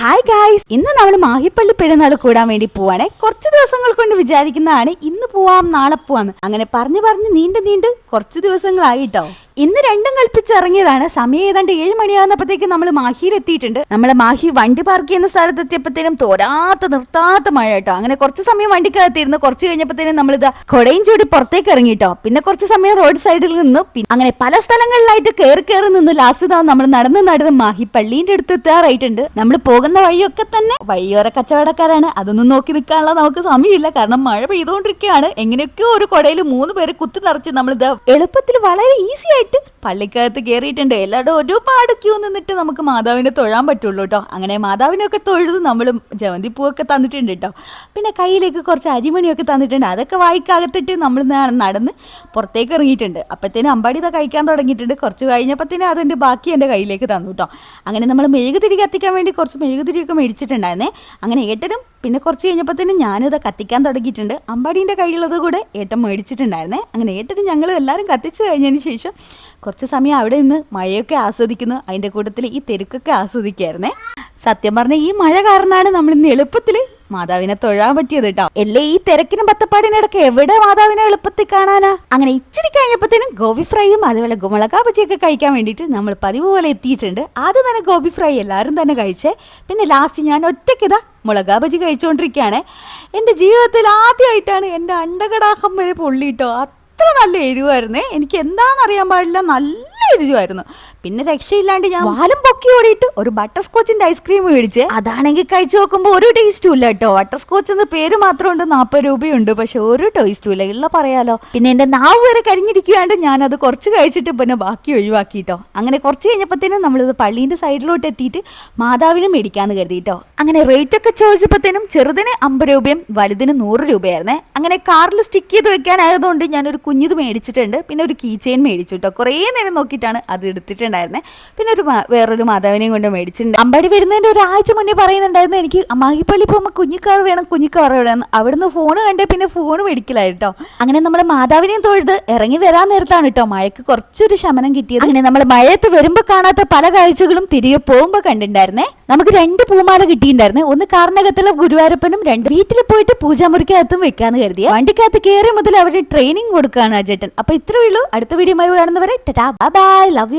Hi guys ഇന്ന് നമ്മൾ മാഹിപ്പള്ളി പെരുന്നാൾ കൂടാൻ വേണ്ടി പോവാണ്. കുറച്ച് ദിവസങ്ങൾ കൊണ്ട് വിചാരിക്കുന്നതാണ് ഇന്ന് പോവാം നാളെ പോവാന്ന്. അങ്ങനെ പറഞ്ഞു പറഞ്ഞ് നീണ്ട് നീണ്ട് കുറച്ച് ദിവസങ്ങളായിട്ടോ ഇന്ന് രണ്ടും കൽപ്പിച്ച് ഇറങ്ങിയതാണ്. സമയം ഏതാണ്ട് ഏഴ് മണിയാകുന്നപ്പോഴത്തേക്ക് നമ്മൾ മാഹിയിൽ എത്തിയിട്ടുണ്ട് നമ്മളെ മാഹി വണ്ടി പാർക്ക് ചെയ്യുന്ന സ്ഥലത്ത് എത്തിയപ്പോഴത്തേനും തോരാത്ത നിർത്താത്ത മഴ കേട്ടോ. അങ്ങനെ കുറച്ച് സമയം വണ്ടിക്കകത്തിരുന്ന്. കുറച്ച് കഴിഞ്ഞപ്പോഴത്തേനും നമ്മൾ ഇതാ കൊടയും ചൂടി പുറത്തേക്ക് ഇറങ്ങിയിട്ടോ. പിന്നെ കുറച്ച് സമയം റോഡ് സൈഡിൽ നിന്ന്. അങ്ങനെ പല സ്ഥലങ്ങളിലായിട്ട് കയറി കയറി നിന്ന് ലാസ്റ്റ് ഇതാ നമ്മൾ നടന്ന് നടന്ന് മാഹി പള്ളീന്റെ അടുത്ത് എത്താറായിട്ടുണ്ട്. നമ്മൾ പോകുന്ന വഴിയൊക്കെ തന്നെ വഴിയോര കച്ചവടക്കാരാണ്. അതൊന്നും നോക്കി നിൽക്കാനുള്ള നമുക്ക് സമയമില്ല. കാരണം മഴ പെയ്തുകൊണ്ടിരിക്കുകയാണ്. എങ്ങനെയൊക്കെയോ ഒരു കൊടയിൽ മൂന്ന് പേര് കുത്തി നിറച്ച് നമ്മൾ ഇത് എളുപ്പത്തിൽ വളരെ ഈസി ആയിട്ട് പള്ളിക്കകത്ത് കയറിയിട്ടുണ്ട് എല്ലാവരും ഒരുപാട് ക്യൂ നിന്നിട്ട് നമുക്ക് മാതാവിനെ തൊഴാൻ പറ്റുള്ളൂ കേട്ടോ അങ്ങനെ മാതാവിനൊക്കെ തൊഴുത് നമ്മൾ ജവന്തി പൂവൊക്കെ തന്നിട്ടുണ്ട് കേട്ടോ പിന്നെ കയ്യിലേക്ക് കുറച്ച് അരിമണിയൊക്കെ തന്നിട്ടുണ്ട്. അതൊക്കെ വായിക്കകത്തിട്ട് നമ്മൾ നടന്ന് പുറത്തേക്ക് ഇറങ്ങിയിട്ടുണ്ട്. അപ്പോഴത്തേനും അമ്പാടി ഇതാ കഴിക്കാൻ തുടങ്ങിയിട്ടുണ്ട്. കുറച്ച് കഴിഞ്ഞപ്പോഴത്തേനും അതിന്റെ ബാക്കി എന്റെ കയ്യിലേക്ക് തന്നു കേട്ടോ അങ്ങനെ നമ്മൾ മെഴുകുതിരി കത്തിക്കാൻ വേണ്ടി കുറച്ച് മെഴുകുതിരിയൊക്കെ മേടിച്ചിട്ടുണ്ടായിരുന്നേ. അങ്ങനെ ഏട്ടനും പിന്നെ കുറച്ച് കഴിഞ്ഞപ്പോൾ തന്നെ ഞാനിത് കത്തിക്കാൻ തുടങ്ങിയിട്ടുണ്ട്. അമ്പാടീന്റെ കയ്യിലുള്ളത് കൂടെ ഏട്ടൻ മേടിച്ചിട്ടുണ്ടായിരുന്നേ. അങ്ങനെ ഏട്ടന് ഞങ്ങൾ എല്ലാവരും കത്തിച്ചു കഴിഞ്ഞതിന് ശേഷം കുറച്ച് സമയം അവിടെ നിന്ന് മഴയൊക്കെ ആസ്വദിക്കുന്നു. അതിന്റെ കൂട്ടത്തിൽ ഈ തെരുക്കൊക്കെ ആസ്വദിക്കുമായിരുന്നേ സത്യം പറഞ്ഞാൽ ഈ മഴ കാരണമാണ് നമ്മൾ ഇന്ന് എളുപ്പത്തിൽ മാതാവിനെ തൊഴാൻ പറ്റിയത് കേട്ടോ എല്ലേ ഈ തിരക്കിനും പത്തപ്പാടിനിടക്ക് എവിടെ മാതാവിനെ എളുപ്പത്തിൽ കാണാനാ? അങ്ങനെ ഇച്ചിരി കഴിഞ്ഞപ്പോഴത്തേനും ഗോബി ഫ്രൈയും അതുപോലെ ഗുമളക്ക ബജിയൊക്കെ കഴിക്കാൻ വേണ്ടിയിട്ട് നമ്മൾ പതിവ് പോലെ എത്തിയിട്ടുണ്ട്. ആദ്യം തന്നെ ഗോബി ഫ്രൈ എല്ലാവരും തന്നെ കഴിച്ചേ. പിന്നെ ലാസ്റ്റ് ഞാൻ ഒറ്റയ്ക്കിതാ മുളകാ ബജി കഴിച്ചുകൊണ്ടിരിക്കുകയാണ് എന്റെ ജീവിതത്തിൽ ആദ്യമായിട്ടാണ് എന്റെ അണ്ടകടാഹം വരെ പൊള്ളിയിട്ടോ അത്ര നല്ല എരിവായിരുന്നേ. എനിക്ക് എന്താണെന്ന് അറിയാൻ പാടില്ല. നല്ല എരിവായിരുന്നു പിന്നെ രക്ഷയില്ലാണ്ട് ഞാൻ വാലും പൊക്കി ഓടിയിട്ട് ഒരു ബട്ടർ സ്കോച്ചിന്റെ ഐസ്ക്രീം മേടിച്ച് അതാണെങ്കിൽ കഴിച്ചു നോക്കുമ്പോൾ ഒരു ടേസ്റ്റും ഇല്ല കേട്ടോ. ബട്ടർ സ്കോച്ച് എന്ന് പേര് മാത്രമുണ്ട്. നാൽപ്പത് രൂപയുണ്ട്. പക്ഷെ ഒരു ടേസ്റ്റും ഇല്ല. ഇള്ള പറയാലോ. പിന്നെ എന്റെ നാവ് വരെ കരിഞ്ഞിരിക്കുകയാണ്ട് ഞാൻ അത് കുറച്ച് കഴിച്ചിട്ട് പിന്നെ ബാക്കി ഒഴിവാക്കിട്ടോ. അങ്ങനെ കുറച്ച് കഴിഞ്ഞപ്പോഴത്തേനും നമ്മളിത് പള്ളീന്റെ സൈഡിലോട്ട് എത്തിയിട്ട് മാതാവിനും മേടിക്കാന്ന് കരുതിയിട്ടോ അങ്ങനെ റേറ്റ് ഒക്കെ ചോദിച്ചപ്പോഴത്തേനും ചെറുതിന് അമ്പത് രൂപയും വലുതിന് നൂറ് രൂപയായിരുന്നേ. അങ്ങനെ കാറിൽ സ്റ്റിക്ക് ചെയ്ത് വെക്കാനായതുകൊണ്ട് ഞാനൊരു കുഞ്ഞിത് മേടിച്ചിട്ടുണ്ട്. പിന്നെ ഒരു കീ ചെയിൻ മേടിച്ചു കേട്ടോ. കുറേ നേരം നോക്കിയിട്ടാണ് അത് എടുത്തിട്ടുണ്ടായിരുന്നത് പിന്നെ ഒരു വേറൊരു മാതാവിനെയും കൊണ്ട് മേടിച്ചിട്ടുണ്ട്. അമ്പാടി വരുന്നതിന്റെ ഒരാഴ്ച മുന്നേ പറയുന്നുണ്ടായിരുന്നു എനിക്ക് മാഹിപ്പള്ളി പോകുമ്പോൾ കുഞ്ഞിക്കാർ വേണം കുഞ്ഞിക്കാർ വേണം. അവിടുന്ന് ഫോൺ കണ്ടേ പിന്നെ ഫോൺ മേടിക്കലായിട്ടോ അങ്ങനെ നമ്മൾ മാതാവിനെയും തൊഴുത് ഇറങ്ങി വരാൻ നേരത്താണ് കേട്ടോ മഴയ്ക്ക് കുറച്ചൊരു ശമനം കിട്ടിയത്. അങ്ങനെ നമ്മൾ മഴയത്ത് വരുമ്പോൾ കാണാത്ത പല കാഴ്ചകളും തിരികെ പോകുമ്പോൾ കണ്ടിട്ടുണ്ടായിരുന്നേ. നമുക്ക് രണ്ട് പൂമാല കിട്ടിയിട്ടുണ്ടായിരുന്നേ. ഒന്ന് കാർണകത്തിലെ ഗുരുവായൂരപ്പനും രണ്ട് വീട്ടിൽ പോയിട്ട് പൂജാമുറിക്കകത്തും വെക്കാന്ന് കരുതിയ. വണ്ടിക്കകത്ത് കയറി മുതൽ അവർ ട്രെയിനിങ് കൊടുക്കുകയാണ് അജേട്ടൻ അപ്പൊ ഇത്രയേ ഉള്ളൂ. അടുത്ത വീഡിയോ കാണുന്നവരെ ബൈ. I Love you.